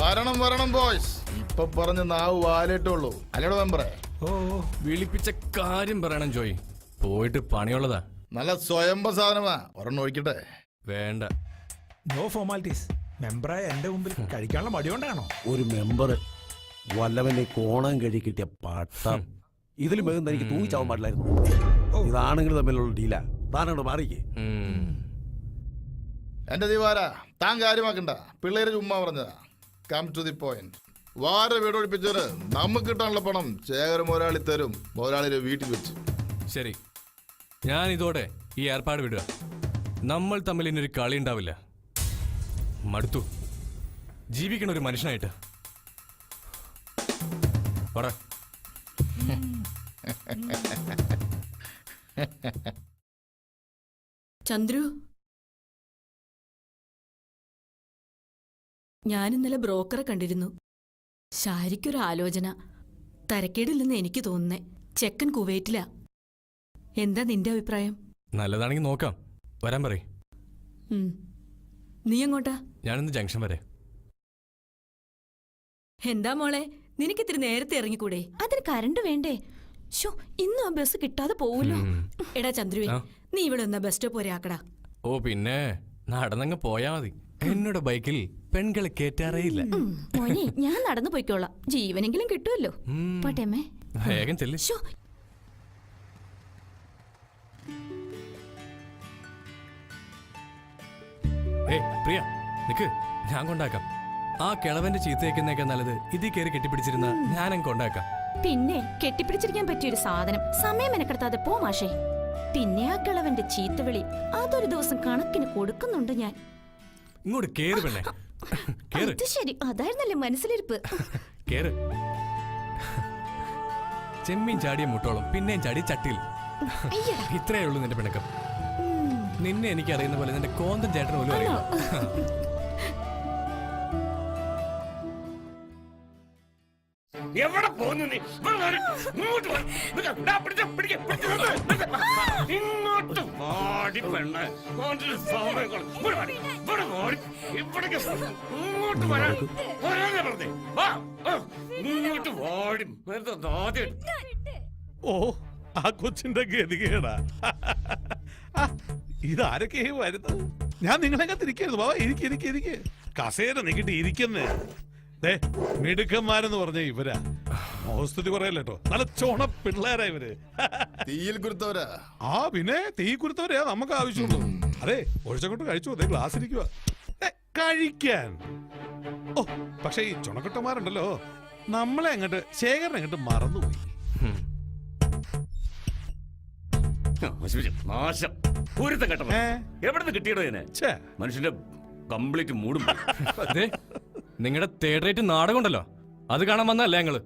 വരണം വരണം ബോയ്സ് ഇപ്പൊ പറഞ്ഞ് നാവ് വാലേട്ടുള്ളൂ അല്ലേടോ മെമ്പറേ? ഓ വിളിപ്പിച്ച കാര്യം പറയണം ജോയ്. പോയിട്ട് പണിയുള്ളതാ. നല്ല സ്വയംഭ സാധനമാ. ഒരെണ്ണം ഒഴിക്കട്ടെ. വേണ്ട. നോ ഫോർമാലിറ്റീസ് മെമ്പറായ എന്റെ മുമ്പിൽ കഴിക്കാനുള്ള മടി കൊണ്ടാണോ? ഒരു മെമ്പർ വല്ലവനെ കോണം കഴി കിട്ടിയ പട്ടം. ഇതിലും വേഗം എനിക്ക് തൂങ്ങിച്ചാവാൻ പാടില്ലായിരുന്നു. ഇതാണെങ്കിൽ തമ്മിലുള്ള ഡീല താനോട് മാറിക്കേ. എന്റെ ദീപാര താൻ കാര്യമാക്കണ്ട. പിള്ളേര് ചുമ്മാ പറഞ്ഞതാ. കം ടു ദി പോയിന്റ് വാര വീടൊഴിപ്പിച്ചവര് നമുക്ക് കിട്ടാനുള്ള പണം ശേഖര മുതലാളി തരും. മുതലാളിയുടെ വീട്ടിൽ വെച്ച്. ശരി. ഞാൻ ഇതോടെ ഈ ഏർപ്പാട് വിടുക. നമ്മൾ തമ്മിൽ ഇനിയൊരു കളി ഉണ്ടാവില്ല. മടുത്തു. ജീവിക്കണ ഒരു മനുഷ്യനായിട്ട്. പറ. ചന്ദ്രു ഞാൻ ഇന്നലെ ബ്രോക്കറെ കണ്ടിരുന്നു. ഷാരിക്കൊരു ആലോചന. തരക്കേടില്ലെന്ന് എനിക്ക് തോന്നുന്നേ ചെക്കൻ കുവൈറ്റിലാ. എന്താ നിന്റെ അഭിപ്രായം? നല്ലതാണെങ്കിൽ നോക്കാം. വരാൻ പറയും. നീ എങ്ങോട്ടാ? ഞാനിന്ന് ജംഗ്ഷൻ വരെ. എന്താ മോളെ? നിനക്ക് നിനക്കിത്തിരി നേരത്തെ ഇറങ്ങിക്കൂടെ? അതിന് കരണ്ട് വേണ്ടേ? ഷോ ഇന്നും ആ ബസ് കിട്ടാതെ പോവല്ലോ എടാ ചന്ദ്രുവേ നീ ഇവിടെ ഒന്ന് ബസ് സ്റ്റോപ്പ് വരെ ആക്കടാ. ഓ പിന്നെ നടന്നങ്ങ് പോയാ മതി. എന്നോട് ബൈക്കിൽ പെൺകളെ കേറ്റാറേ ഇല്ല. മോനെ ഞാൻ നടന്നു പോയിക്കോളാം. ജീവനെങ്കിലും കിട്ടുമല്ലോ വേഗം ചെല്ല്. ഏയ് പ്രിയ നിക്ക്. ഞാൻ കൊണ്ടാക്കാം. ആ കിളവന്റെ ചീത്തയേക്കുന്നേക്കാൾ നല്ലത് ഇതിൽ കയറി കെട്ടിപ്പിടിച്ചിരുന്ന ഞാനങ്ങ് കൊണ്ടാക്കാം. പിന്നെ കെട്ടിപ്പിടിച്ചിരിക്കാൻ പറ്റിയൊരു സാധനം സമയം മെനക്കെടുത്താതെ പോ മാഷേ. പിന്നെ ആ കിളവന്റെ ചീത്തവിളി അതൊരു ദിവസം കണക്കിന് കൊടുക്കുന്നുണ്ട് ഞാൻ. ഇങ്ങോട്ട് കേറ് പെണ്ണെ. കേറ്. അത് ശരി. അതായിരുന്നല്ലേ മനസ്സിലിരിപ്പ്. കേറ്. ചെമ്മീൻ ചാടിയ മുട്ടോളം പിന്നെയും ചാടി ചട്ടിയിൽ അയ്യടാ. ഇത്രയേ ഉള്ളൂ നിന്റെ പിണക്കം. നിന്നെ എനിക്ക് അറിയുന്ന പോലെ നിന്റെ കോന്തൻ ചേട്ടൻ പോലും അറിയില്ല. എവിടെ പോകുന്നു നീ? ഇങ്ങോട്ട്. ഇങ്ങോട്ട് വാടി പെണ്ണ്. ഇവിടെ വാടി, ഇവിടെ വാടി. ഇവിടേക്ക് ഇങ്ങോട്ട് വരാൻ. വരാതെ പറഞ്ഞേ. വാ. ഇങ്ങോട്ട് വാടി. ആദ്യം ഓ ആ കൊച്ചിന്റെ ഗതികേടാ. ഇതാരൊക്കെ വരുന്നത്? ഞാൻ നിങ്ങളെങ്ങനെ തിരിക്കരുത് ബാബാ എനിക്ക് എനിക്ക് എനിക്ക് കസേര നീക്കിട്ട് ഇരിക്കുന്നേ. മിടുക്കന്മാരെന്ന് പറഞ്ഞ ഇവരാ. മോസ്തുതി പറയല്ലോ നല്ല ചോണ പിള്ളേരാ ഇവർ. തീയിൽ കുരുത്തവരാ. ആ പിന്നെ തീ കുരുത്തവരെയാ നമുക്ക് ആവശ്യമുള്ളൂ. അതെ ഒഴിച്ചങ്ങോട്ട് കഴിച്ചു അതെ ഗ്ലാസ് ഇരിക്കുക കഴിക്കാൻ. ഓ പക്ഷെ ഈ ചുണക്കുട്ടന്മാരുണ്ടല്ലോ. നമ്മളെ അങ്ങോട്ട് ശേഖരൻ അങ്ങോട്ട് മറന്നുപോയി. നാശം പൂരത്തം കിട്ടിയടോ ഇതിനെ? മനുഷ്യന്റെ കംപ്ലീറ്റ് മൂടും. നിങ്ങളുടെ തേർഡ് നാടകമുണ്ടല്ലോ. നാടകം അത് കാണാൻ വന്നല്ലേ ഞങ്ങൾ?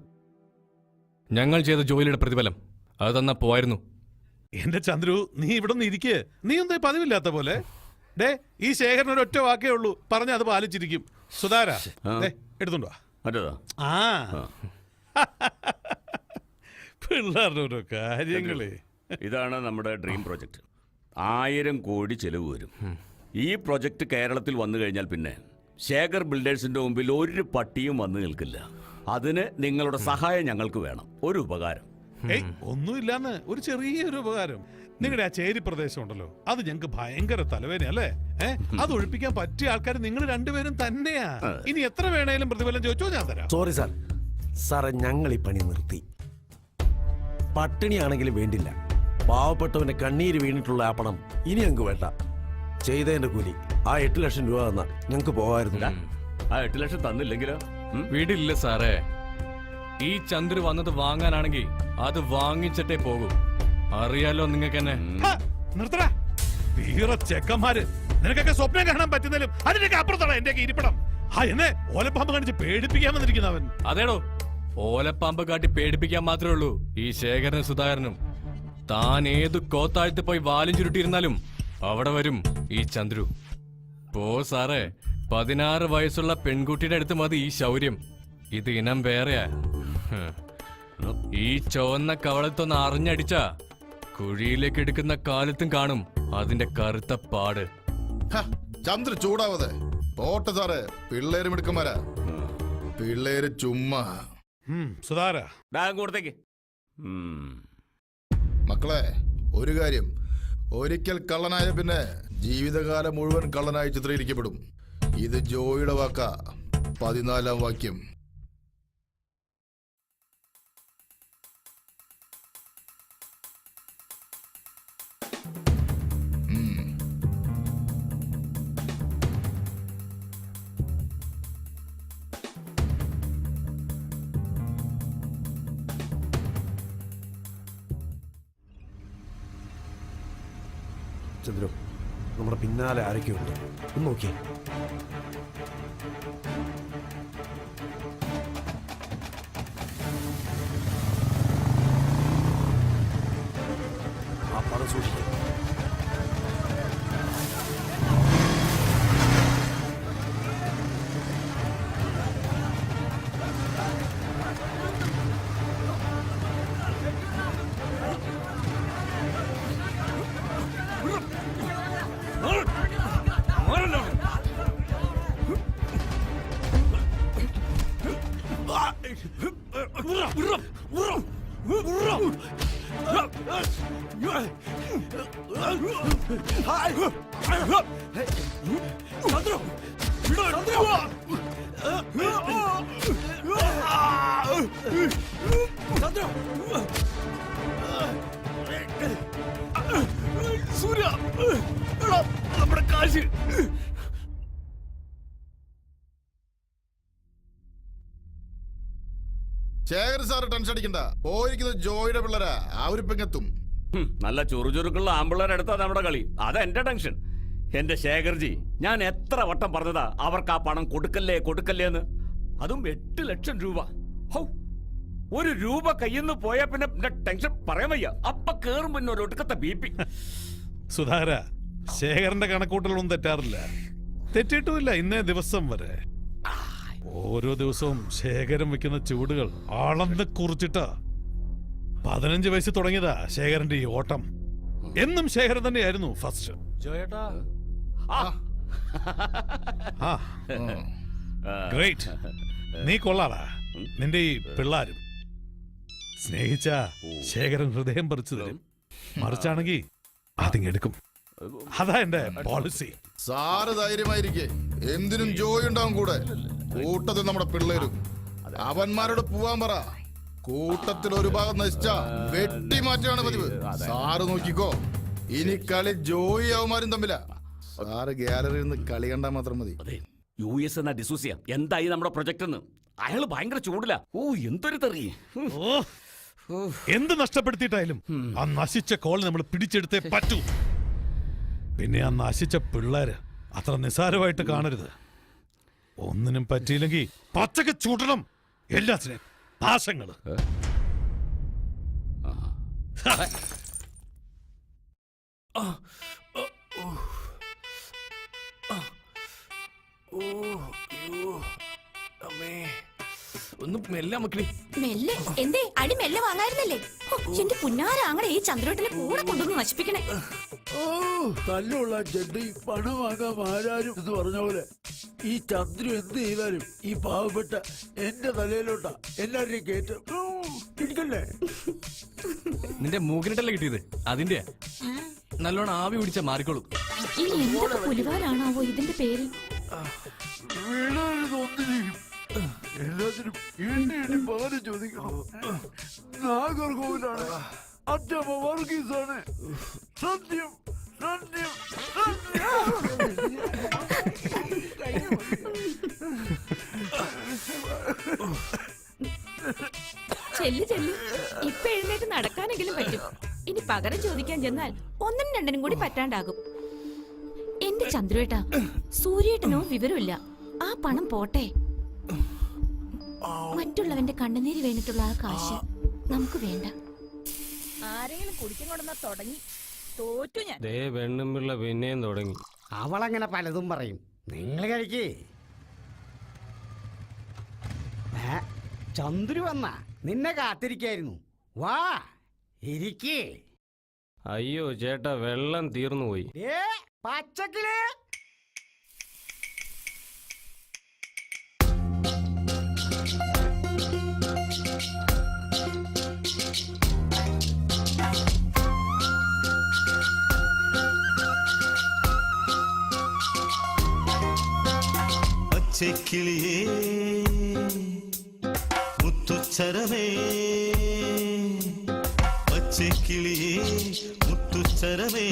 ഞങ്ങൾ ചെയ്ത ജോലിയുടെ പ്രതിഫലം. അത് തന്നാ പോയിരുന്നു എന്റെ ചന്ദ്രു നീ ഇവിടെ നിന്ന് ഇരിക്കേ. നീ ഒന്നും പതിവില്ലാത്ത പോലെ? ഡേ ഈ ശേഖരൻ ഒരു ഒറ്റ വാക്കേ ഉള്ളൂ. പറഞ്ഞ അത് പാലിച്ചിരിക്കും. സുധാര എടുത്തുണ്ടോ ദേ, എടുത്തോണ്ട് വാ. മറ്റേതാ? ആ. പിള്ളേരുടെ ഓരോ കാര്യങ്ങളേ ഇതാണ് നമ്മുടെ ഡ്രീം പ്രോജക്റ്റ് ആയിരം കോടി ചെലവ് വരും. ഈ പ്രോജക്റ്റ് കേരളത്തിൽ വന്നു കഴിഞ്ഞാൽ പിന്നെ ശേഖർ ബിൽഡേഴ്സിന്റെ മുമ്പിൽ ഒരു പട്ടിയും വന്നു നിൽക്കില്ല. അതിന് നിങ്ങളുടെ സഹായം ഞങ്ങൾക്ക് വേണം. ഒരു ഉപകാരം. ഏയ് ഒന്നുമില്ലാന്ന് ഒരു ചെറിയൊരു ഉപകാരം. നിങ്ങളുടെ ആ ചേരി പ്രദേശം ഉണ്ടല്ലോ. അത് ഞങ്ങൾക്ക് ഭയങ്കര തലവേന അല്ലേ? അത് ഒഴിപ്പിക്കാൻ പറ്റിയ ആൾക്കാർ നിങ്ങൾ രണ്ടുപേരും തന്നെയാ. ഇനി എത്ര വേണേലും പ്രതിഫലം ചോദിച്ചോ ഞാൻ തരാം. Sorry sir. സാറെ ഞങ്ങൾ ഈ പണി നിർത്തി. പട്ടിണിയാണെങ്കിലും വേണ്ടില്ല. പാവപ്പെട്ടവന്റെ കണ്ണീര് വീണിട്ടുള്ള ആ പണം ഇനി ഞങ്ങൾക്ക് വേണ്ട. ചെയ്തതിന്റെ കൂലി. ആ എട്ട് ലക്ഷം രൂപ തന്നാ. ഞങ്ങക്ക് പോവായിരുന്നു ആ എട്ട് ലക്ഷം തന്നില്ലെങ്കിലോ? വീടില്ല സാറേ. ഈ ചന്ദ്ര വന്നത് വാങ്ങാനാണെങ്കിൽ അത് വാങ്ങിച്ചിട്ടേ പോകൂ. അറിയാലോ നിങ്ങൾക്ക് എന്നെ നിർത്തടാ. വീറ ചെക്കന്മാര്. നിനക്കൊക്കെ സ്വപ്നം കാണാൻ പറ്റുന്നതിലും അതിനൊക്കെ അപ്പുറത്താണ് എന്റെ ഇരിപ്പിടം. ആ എന്നെ ഓലപ്പാമ്പ് കാണിച്ച് പേടിപ്പിക്കാൻ വന്നിരിക്കുന്ന അവൻ അതേടോ. ഓലപ്പാമ്പ് കാട്ടി പേടിപ്പിക്കാൻ മാത്രമേ ഉള്ളൂ. ഈ ശേഖരനും സുധാകരനും. താൻ ഏത് കോത്താഴ്ത്ത് പോയി വാലും ചുരുട്ടിയിരുന്നാലും അവിടെ വരും ഈ ചന്ദ്രു. പോ സാറേ. പതിനാറ് വയസ്സുള്ള പെൺകുട്ടിയുടെ അടുത്ത് മതി ഈ ശൗര്യം. ഇത് ഇനം വേറെയാ. ഈ ചുവന്ന കവളത്തൊന്ന് അറിഞ്ഞടിച്ച കുഴിയിലേക്ക് എടുക്കുന്ന കാലത്തും കാണും അതിന്റെ കറുത്ത പാട്. ഹ, ചന്ദ്ര ചൂടാവതെ. പോട്ടെ സാറേ പിള്ളേര് മിടുക്കന്മാരാ. പിള്ളേര് ചുമ്മാ. ഉം, സുധാര കൊടുത്തേക്ക്. മക്കളെ ഒരു കാര്യം. ഒരിക്കൽ കള്ളനായ പിന്നെ ജീവിതകാലം മുഴുവൻ കള്ളനായി ചിത്രീകരിക്കപ്പെടും ഇത് ജോയിയുടെ വാക്ക പതിനാലാം വാക്യം. ചന്ദ്രു നമ്മുടെ പിന്നാലെ ആരൊക്കെയുണ്ട്? ഒന്ന് നോക്കിയേ. സാറ് ടെൻഷൻ അടിക്കണ്ട. പോയിരിക്കുന്നത് ജോയിയുടെ പിള്ളേരാ. ആ ഒരു പെങ്ങത്തും നല്ല ചുറുചുറുക്കുള്ള ആമ്പിള്ളേരെടുത്താ നമ്മുടെ കളി. അതാ എന്റെ ടെൻഷൻ. എന്റെ ശേഖർജി ഞാൻ എത്ര വട്ടം പറഞ്ഞതാ അവർക്ക് ആ പണം കൊടുക്കല്ലേ കൊടുക്കല്ലേ എന്ന്. അതും എട്ട് ലക്ഷം രൂപ. ഹൗ ഒരു രൂപ കയ്യിന്ന് നിന്ന് പോയാ പിന്നെ പിന്നെ ടെൻഷൻ പറയാൻ വയ്യ. അപ്പൊ കേറും പിന്നെ ഒരു ഒടുക്കത്തെ ബി പി. സുധാര ശേഖരന്റെ കണക്കൂട്ടലൊന്നും തെറ്റാറില്ല. തെറ്റിയിട്ടുമില്ല ഇന്നേ ദിവസം വരെ. ഓരോ ദിവസവും ശേഖരം വെക്കുന്ന ചൂടുകൾ ആളന്ന് കുറിച്ചിട്ട്. പതിനഞ്ച് വയസ്സ് തുടങ്ങിയതാ ശേഖരന്റെ ഈ ഓട്ടം. എന്നും ശേഖരൻ തന്നെയായിരുന്നു ഫസ്റ്റ് ഗ്രേറ്റ് നീ കൊള്ളാടാ. നിന്റെ ഈ പിള്ളാരും. സ്നേഹിച്ച ശേഖരൻ ഹൃദയം പറിച്ചു തരും. മറിച്ചാണെങ്കിൽ അതിങ്ങെടുക്കും അതാ എന്റെ പോളിസി സാറ് ധൈര്യമായിരിക്കേ. എന്തിനും ജോയി ഉണ്ടാവും കൂടെ. കൂട്ടത്തിൽ നമ്മുടെ പിള്ളേര്. അവന്മാരോട് പോവാൻ പറ. കൂട്ടത്തിൽ ഒരു ഭാഗം നശിച്ച വെട്ടി മാറ്റാണ് പതിവ്. സാറ് നോക്കിക്കോ. ഇനി കളി ജോയി അവന്മാരും തമ്മില. സാറ് ഗാലറിയിൽ നിന്ന് കളി കണ്ടാൽ മാത്രം മതി. യു എസ് എന്ന ഡിസൂസിയ. എന്തായി നമ്മുടെ പ്രൊജക്ട് എന്ന് അയാൾ ഭയങ്കര ചൂടില്ല ഓ എന്തൊരു തെറി. എന്ത് നഷ്ടപ്പെടുത്തിയിട്ടായാലും ആ നശിച്ച കോൾ നമ്മൾ പിടിച്ചെടുത്തേ പറ്റൂ. പിന്നെ ആ നശിച്ച പിള്ളേര് അത്ര നിസ്സാരമായിട്ട് കാണരുത്. ഒന്നിനും പറ്റിയില്ലെങ്കിൽ പച്ചക്ക് ചൂടണം. എല്ലാത്തിനും. പാശങ്ങൾ. ഒന്ന് മെല്ലെ. മക്കളി മെല്ലെ എന്തേ? അടി മെല്ലെ വാങ്ങായിരുന്നല്ലേ? എന്റെ പുന്നാരാങ്ങളെ ഈ ചന്ദ്രോട്ടിനെ കൂടെ കൊണ്ടുവന്ന് നശിപ്പിക്കണേ. ഓ തല്ലുള്ള ചെട്ടി പണം വാങ്ങാൻ ആരാരും ഇത് പറഞ്ഞ പോലെ. ഈ ചന്ദ്രു എന്ത് ചെയ്താലും ഈ പാവപ്പെട്ട എന്റെ തലയിലോട്ടാ എല്ലാവരുടെയും കയറ്റം. ഉം, ഇരിക്കല്ലേ? നിന്റെ മൂക്കിനിട്ടല്ലേ കിട്ടിയത്? അതിന്റെ നല്ലോണം ആവി പിടിച്ച മാറിക്കോളൂ. ഈ എന്തൊക്കെ പുലിവാലാണാവോ ഇതിന്റെ പേര്? വീണരുത് ഒന്നിനെയും എല്ലാത്തിനും എണ്ണി എണ്ണി പകരം ചോദിക്കണം. നാഗർകോവിലാണ് അച്ഛമ്മ വർഗീസാണ്. സത്യം സത്യം. ചെല്ലു ചെല്ലു. ഇപ്പൊ എഴുന്നേറ്റ് നടക്കാനെങ്കിലും പറ്റും. ഇനി പകരം ചോദിക്കാൻ ചെന്നാൽ ഒന്നും രണ്ടിനും കൂടി പറ്റാണ്ടാകും. എന്റെ ചന്ദ്രുവേട്ടാ സൂര്യേട്ടനോ വിവരമില്ല. ആ പണം പോട്ടെ. മറ്റുള്ളവന്റെ കണ്ണുനീര് വേണ്ടിട്ടുള്ള ആ കാശ് നമുക്ക് വേണ്ട. ആരെങ്കിലും കുടിക്കാൻ തുടങ്ങി. തോറ്റു ഞാൻ. ദേ പിന്നെയും തുടങ്ങി. അവളങ്ങനെ പലതും പറയും. നിങ്ങൾ കഴിക്കേ. ചന്ദ്രു വന്ന നിന്നെ കാത്തിരിക്കായിരുന്നു. വാ ഇരിക്കേ. അയ്യോ ചേട്ടാ വെള്ളം തീർന്നു പോയി. ഏ പച്ചക്കിൽ Thank you. பச்சைக்கிளியே முத்துச்சரமே பச்சைக்கிளியே முத்துச்சரமே